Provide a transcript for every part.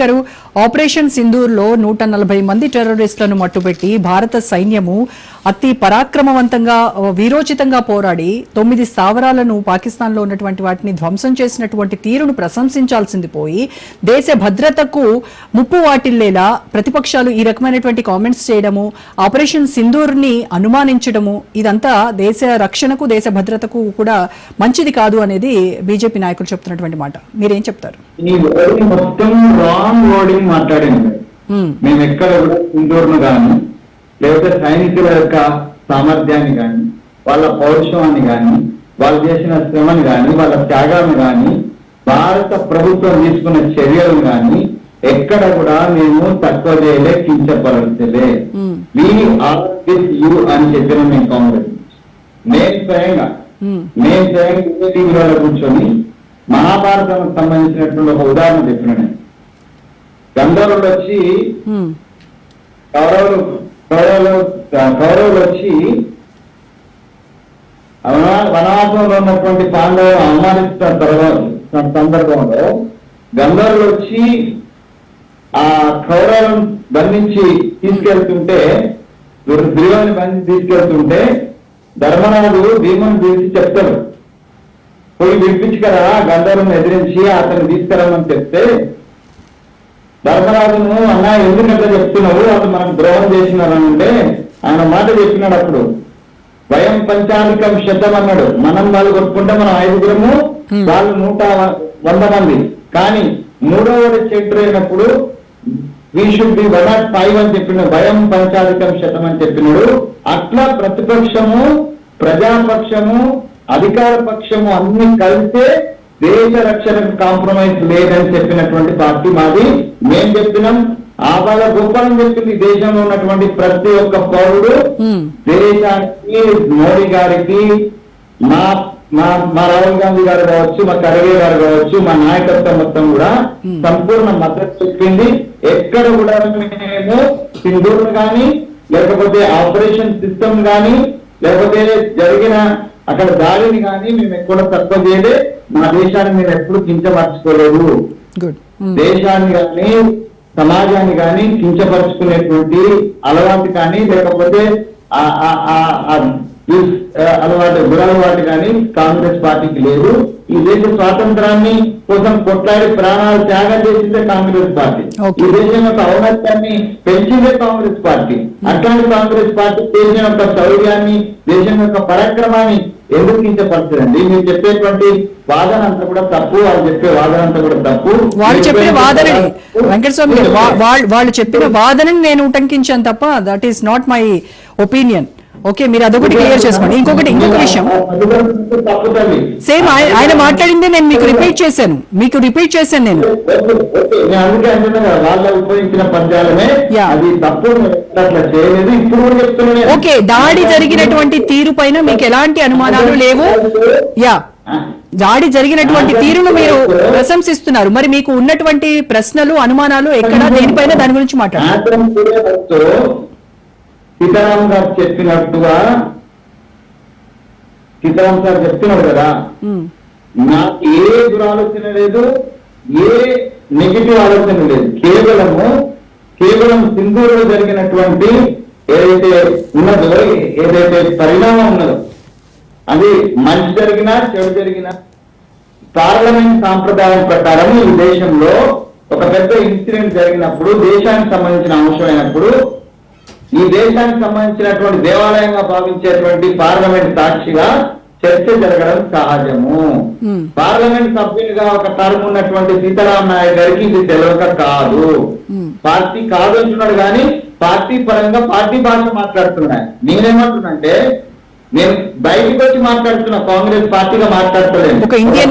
గారు ఆపరేషన్ సింధూర్లో నూట నలభై మంది టెర్రరిస్టులను మట్టుపెట్టి భారత సైన్యము అతి పరాక్రమవంతంగా వీరోచితంగా పోరాడి తొమ్మిది స్థావరాలను పాకిస్తాన్లో ఉన్నటువంటి వాటిని ధ్వంసం చేసినటువంటి తీరును ప్రశంసించాల్సింది పోయి దేశ భద్రతకు ముప్పు వాటిల్లేలా ప్రతిపక్షాలు ఈ రకమైనటువంటి కామెంట్స్ చేయడము ఆపరేషన్ సింధూర్ని అనుమానించడము ఇదంతా దేశ రక్షణకు దేశ భద్రతకు కూడా మంచిది కాదు అనేది బీజేపీ నాయకులు చెప్తున్నటువంటి మాట. మీరేం చెప్తారు? మొత్తం రాంగ్ వర్డింగ్ మాట్లాడింది మ్మ్. మేము ఎక్కడ కూడా కానీ లేకపోతే సైనికుల యొక్క సామర్థ్యాన్ని కానీ వాళ్ళ పౌరుషాన్ని కానీ వాళ్ళు చేసిన శ్రమను కానీ వాళ్ళ త్యాగాన్ని కానీ భారత ప్రభుత్వం తీసుకున్న చర్యలను కానీ ఎక్కడ కూడా మేము తక్కువ చేయలే కించపరచలే. వీ ఆర్ విత్ యూ అని చెప్పిన మేము కాంగ్రెస్ నేను స్వయంగా. నేను స్వయంగా టీవీలో కూర్చొని మహాభారతానికి సంబంధించినటువంటి ఒక ఉదాహరణ చెప్పిన నేను గంధర్వులు వచ్చి. కౌరవులు కౌరవులు కౌరవులు వచ్చి వన- వనవాసంలో ఉన్నటువంటి పాండవులు అవమానిస్తున్న తర్వాత సందర్భంలో గంధర్వులు వచ్చి ఆ కౌరవులను బంధించి తీసుకెళ్తుంటే దుర్యోధని బంధించి తీసుకెళ్తుంటే ధర్మరాజు భీముని పిలిచి చెప్తారు పోయి విడిపించుకరా గంధర్వుని ఎదిరించి అతన్ని తీసుకురమ్మని చెప్తే ధర్మరాజును అన్న ఎందుకంటే చెప్తున్నావు వాళ్ళు మనకు ద్రోహం చేసినారని అంటే ఆయన మాట చెప్పినాడు అప్పుడు. భయం పంచాధికం శతం అన్నాడు. మనం వాళ్ళు కొట్టుకుంటే మనం ఐదుగురము. వాళ్ళు నూట వంద మంది. కానీ మూడవ చెట్టు అయినప్పుడు we should be one not five అని చెప్పినాడు. భయం పంచాధికం శతం అని చెప్పినాడు. అట్లా ప్రతిపక్షము ప్రజాపక్షము అధికార పక్షము అన్ని కలిస్తే దేశ రక్షణకు కాంప్రమైజ్ లేదని చెప్పినటువంటి పార్టీ మాది మేం చెప్పినాం ఆ బాధ గొప్పని చెప్పింది దేశంలో ఉన్నటువంటి ప్రతి ఒక్క పౌరుడు మ్మ్. దేశానికి మోడీ గారికి మా మా మా రాహుల్ గాంధీ గారు కావచ్చు మా ఖర్గే గారు కావచ్చు మా నాయకత్వం మొత్తం కూడా. సంపూర్ణ మద్దతు చెప్పింది ఎక్కడ కూడా మేము సింధూర్ గాని లేకపోతే ఆపరేషన్ సిస్టమ్ గాని లేకపోతే జరిగిన అక్కడ దాడిని కానీ మేము ఎక్కడ తక్కువ చేయలే మా దేశాన్ని మేము ఎప్పుడు కించపరచుకోలేదు. గుడ్ మ్మ్. దేశాన్ని కానీ సమాజాన్ని కానీ కించపరుచుకునేటువంటి అలవాటు కానీ లేకపోతే అలవాటు దురలవాటు కానీ కాంగ్రెస్ పార్టీకి లేదు. ఈ దేశ స్వాతంత్రాన్ని కోసం కొట్లాడి ప్రాణాలు త్యాగం చేసిందే కాంగ్రెస్ పార్టీ. ఈ దేశం యొక్క ఔన్నత్యాన్ని పెంచిందే కాంగ్రెస్ పార్టీ. అట్లాంటి కాంగ్రెస్ పార్టీ దేశం యొక్క శౌర్యాన్ని దేశం యొక్క పరాక్రమాన్ని ఎందుకు కించపరచదండి మీరు చెప్పేటువంటి వాదన అంతా కూడా తప్పు వాళ్ళు చెప్పే వాదన అంతా కూడా తప్పు. వాళ్ళు చెప్పే- వెంకటస్వామి గారు వా- వాళ్ళు వాళ్ళు చెప్పిన వాదనని నేను ఉటంకించాను తప్ప that is not my opinion okay మీరు అదొకటి క్లియర్ చేసుకోండి. ఇంకొకటి ఇంకొక విషయం. సేమ్ ఆయన మాట్లాడిందే నేను మీకు రిపీట్ చేశాను. మీకు రిపీట్ చేశాను నేను. ఓకే, దాడి జరిగినటువంటి తీరు పైన మీకు ఎలాంటి అనుమానాలు లేవు? యా. దాడి జరిగినటువంటి తీరును మీరు ప్రశంసిస్తున్నారు. మరి మీకు ఉన్నటువంటి ప్రశ్నలు అనుమానాలు ఎక్కడ దేనిపైన దాని గురించి మాట్లాడారు సీతారాం గారు చెప్పినట్టుగా సీతారాం సార్ చెప్తున్నాడు కదా. నాకు ఏ దురాలోచన లేదు ఏ నెగిటివ్ ఆలోచన లేదు కేవలము కేవలం సింధూరులో జరిగినటువంటి ఏదైతే ఉన్నదో ఏదైతే పరిణామం ఉన్నదో అది మంచి జరిగినా చెడు జరిగినా పార్లమెంట్ సాంప్రదాయం ప్రకారం ఈ దేశంలో ఒక పెద్ద ఇన్సిడెంట్ జరిగినప్పుడు దేశానికి సంబంధించిన అంశం అయినప్పుడు ఈ దేశానికి సంబంధించినటువంటి దేవాలయంగా భావించేటువంటి పార్లమెంట్ సాక్షిగా చర్చ జరగడం సహజము. పార్లమెంట్ సభ్యునిగా ఒక టర్మ్ ఉన్నటువంటి సీతారాం నాయక్ గారికి ఇది తెలియక కాదు. పార్టీ కాదు అంటున్నాడు కానీ పార్టీ పరంగా పార్టీ భాష మాట్లాడుతున్నాడు నేనేమంటున్నంటే నేను బయటికి వచ్చి మాట్లాడుతున్నా కాంగ్రెస్ పార్టీగా మాట్లాడతలేను.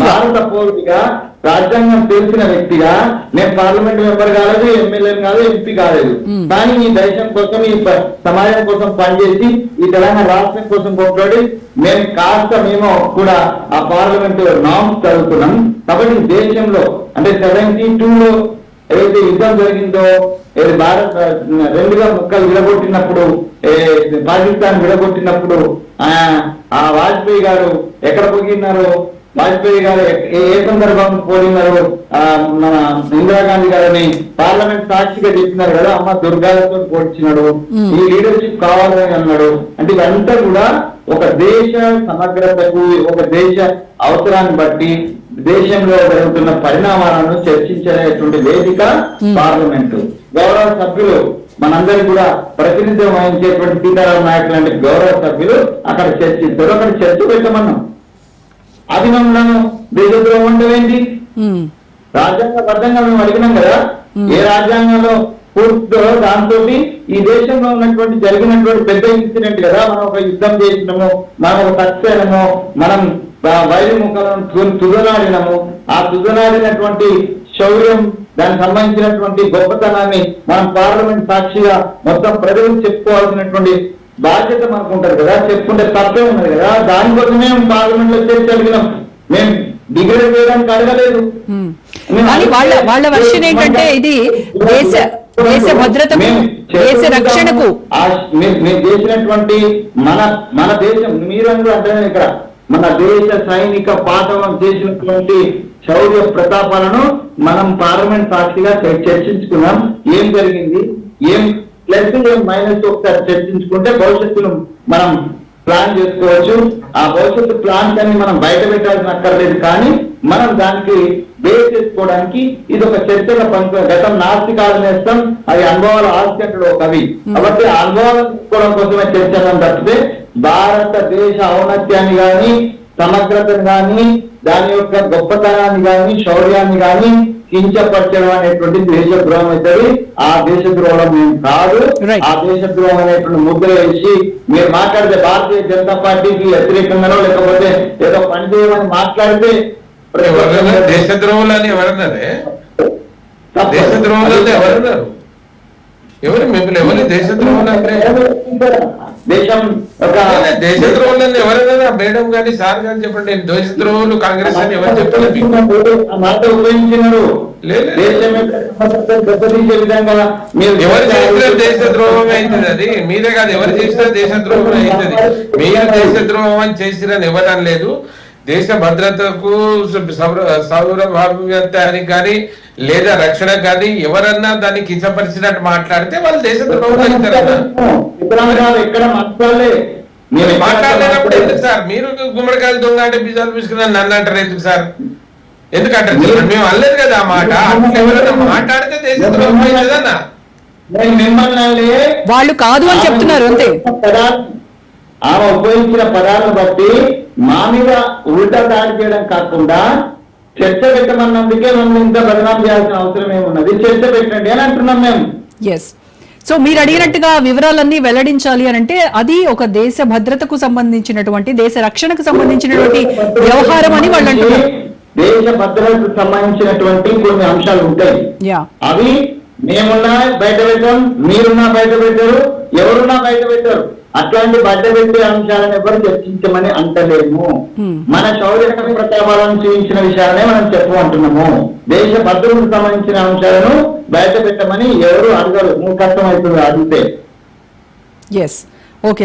భారత పౌరుడిగా రాజ్యాంగం తెలిసిన వ్యక్తిగా నేను పార్లమెంట్ మెంబర్ కాలేదు ఎమ్మెల్యే కాదు ఎంపీ కాలేదు. కానీ ఈ దేశం కోసం ఈ సమాజం కోసం పనిచేసి ఈ తెలంగాణ రాష్ట్రం కోసం కొట్లాడి మేము కాస్త మేము కూడా ఆ పార్లమెంట్ నామ్స్ చదువుతున్నాం కాబట్టి దేశంలో అంటే సెవెంటీ టూ లో ఏదైతే యుద్ధం జరిగిందో ఏది భారత్ రెండుగా ముక్కలు విడగొట్టినప్పుడు పాకిస్తాన్ విడగొట్టినప్పుడు ఆ ఆ వాజ్పేయి గారు ఎక్కడ పొగినారో వాజ్పేయి గారు ఏ- సందర్భం పోలినారు మన ఇందిరాగాంధీ గారిని పార్లమెంట్ సాక్షిగా చెప్పినారు కదా అమ్మ దుర్గాలతో పోల్చినాడు. ఈ లీడర్షిప్ కావాలని అన్నాడు అంటే ఇవంతా కూడా ఒక దేశ సమగ్రతకు ఒక దేశ అవసరాన్ని బట్టి దేశంలో జరుగుతున్న పరిణామాలను చర్చించేటువంటి వేదిక. పార్లమెంటు గౌరవ సభ్యులు మనందరి కూడా ప్రతినిధ్యం వహించేటువంటి సీతారాం నాయక్ లాంటి గౌరవ సభ్యులు అక్కడ చర్చిస్తారు అక్కడ చర్చ పెట్టమన్నాం దేశద్రోహం అంటే ఏంటి? ఉమ్, రాజ్యాంగబద్ధంగా మేము అడిగినాం కదా. ఏ రాజ్యాంగంలో పూర్తితో దాంతో ఈ దేశంలో ఉన్నటువంటి జరిగినటువంటి పెద్ద ఇన్సిడెంట్ కదా? మనం ఒక యుద్ధం చేసినాము మనం ఒక సక్సేనము మనం వైరుముఖలను తుదనాడినము ఆ తుదనాడినటువంటి శౌర్యం దానికి సంబంధించినటువంటి గొప్పతనాన్ని మనం పార్లమెంట్ సాక్షిగా మొత్తం ప్రజలకు చెప్పుకోవాల్సినటువంటి బాధ్యత మనకు ఉంటది కదా చెప్పుకుంటే తప్పే ఉన్నది కదా. దానికోసమే పార్లమెంట్లో చర్చ అడిగినాం. మేము డిగ్రేడ్ చేయడానికి అడగలేదు. వాళ్ళ వాళ్ళ వర్షన్ ఏంటంటే ఇది దేశ దేశ భద్రతకు మేము దేశ రక్షణకు. మీరు చేసినటువంటి మన మన దేశం మీరందరూ అంటే ఇక్కడ. మన దేశ సైనిక పాఠవం చేసినటువంటి శౌర్య ప్రతాపాలను మనం పార్లమెంట్ సాక్షిగా చర్- చర్చించుకున్నాం. ఏం జరిగింది? ఏం ప్లస్ ఏం మైనస్ ఒకసారి చర్చించుకుంటే భవిష్యత్తును మనం ప్లాన్ చేసుకోవచ్చు. ఆ భవిష్యత్తు ప్లాన్స్ అన్ని మనం బయట పెట్టాల్సిన అక్కర్లేదు కానీ మనం దానికి బేస్ చేసుకోవడానికి ఇది ఒక చర్చగా పనికి గతం. నాస్తి కాలం వేస్తాం అది అనుభవాల ఆస్తి అంటాడు ఒక కవి కాబట్టి ఆ అనుభవాలను తీసుకోవడం కోసమే చర్చను తప్పితే భారతదేశ ఔన్నత్యాన్ని గాని సమగ్రతను గాని దాని యొక్క గొప్పతనాన్ని గాని శౌర్యాన్ని గాని కించపరచడం అనేటువంటి దేశద్రోహం అవుతుంది ఆ దేశద్రోహం మేము కాదు. ఆ దేశద్రోహం అనేటువంటి ముద్ర వేసి మీరు మాట్లాడితే భారతీయ జనతా పార్టీకి వ్యతిరేకంగానో లేకపోతే ఏదో పని చేయమని మాట్లాడితే దేశద్రోహులు అని ఎవరన్నారే. దేశద్రోహులు అంటే ఎవరన్నారు? ఎవరు మిమ్మల్ని ఎవరు దేశద్రోహులు అంటే? దేశం ఒక దేశద్రోహులు అని ఎవరన్నా మేడం గాని సార్ గాని చెప్పండి. నేను దేశద్రోహులు కాంగ్రెస్ అని ఎవరు చెప్పలేదు మాట ఉపయోగించినారు. లేదు. దెబ్బతీసే విధంగా మీరు ఎవరు చేసిన దేశద్రోహం అవుతుంది అది. మీరే కాదు ఎవరు చేసినా దేశద్రోహం అవుతుంది. మీరు దేశద్రోహం అని చేసిరని ఎవరు అనలేదు. దేశ భద్రతకు సౌరభావ్యతానికి కానీ లేదా రక్షణ కానీ ఎవరన్నా దాన్ని కించపరిచినట్టు మాట్లాడితే వాళ్ళు దేశద్రోహం అవుతారన్నా. సిద్ధరామరావు ఎక్కడ మాట్లాడలే. మీరు మాట్లాడలేనప్పుడు ఎందుకు సార్? మీరు గుమ్మడికాయలు దొంగ అంటే బీజాలు పిసుకున్నారు నన్ను అంటారు ఎందుకు సార్? ఎందుకంటారు? మేము అనలేదు కదా ఆ మాట. అట్లా ఎవరైనా మాట్లాడితే దేశద్రోహం నేను మిమ్మల్ని. వాళ్ళు కాదు అని చెప్తున్నారు అంతే. ఆమె ఉపయోగించిన పదాలను బట్టి మా మీద ఉల్టా దాడి చేయడం కాకుండా చర్చ పెట్టమన్నందుకే మమ్మల్ని ఇంత బదనాం చేయాల్సిన అవసరం ఏమున్నది? చర్చ పెట్టండి అని అంటున్నాం మేము. సో మీరు అడిగినట్టుగా వివరాలన్నీ వెల్లడించాలి అని అంటే అది ఒక దేశ భద్రతకు సంబంధించినటువంటి దేశ రక్షణకు సంబంధించినటువంటి వ్యవహారం అని వాళ్ళు అంటున్నారు. దేశ భద్రతకు సంబంధించినటువంటి కొన్ని అంశాలు ఉంటాయి. అవి మేమున్నా బయట పెట్టాం మీరున్నా బయట పెట్టారు ఎవరున్నా బయట పెట్టారు. అట్లాంటి బయట పెట్టే అంశాలను ఎవరు చర్చించమని అంటలేము. మన శౌర్య ప్రతాపాలను చూపించిన విషయాలనే మనం చెప్పమంటున్నాము. దేశ భద్రతకు సంబంధించిన అంశాలను బయట పెట్టమని ఎవరు అడగరు. మూర్ఖత్వం అవుతుంది అడిగితే. Yes okay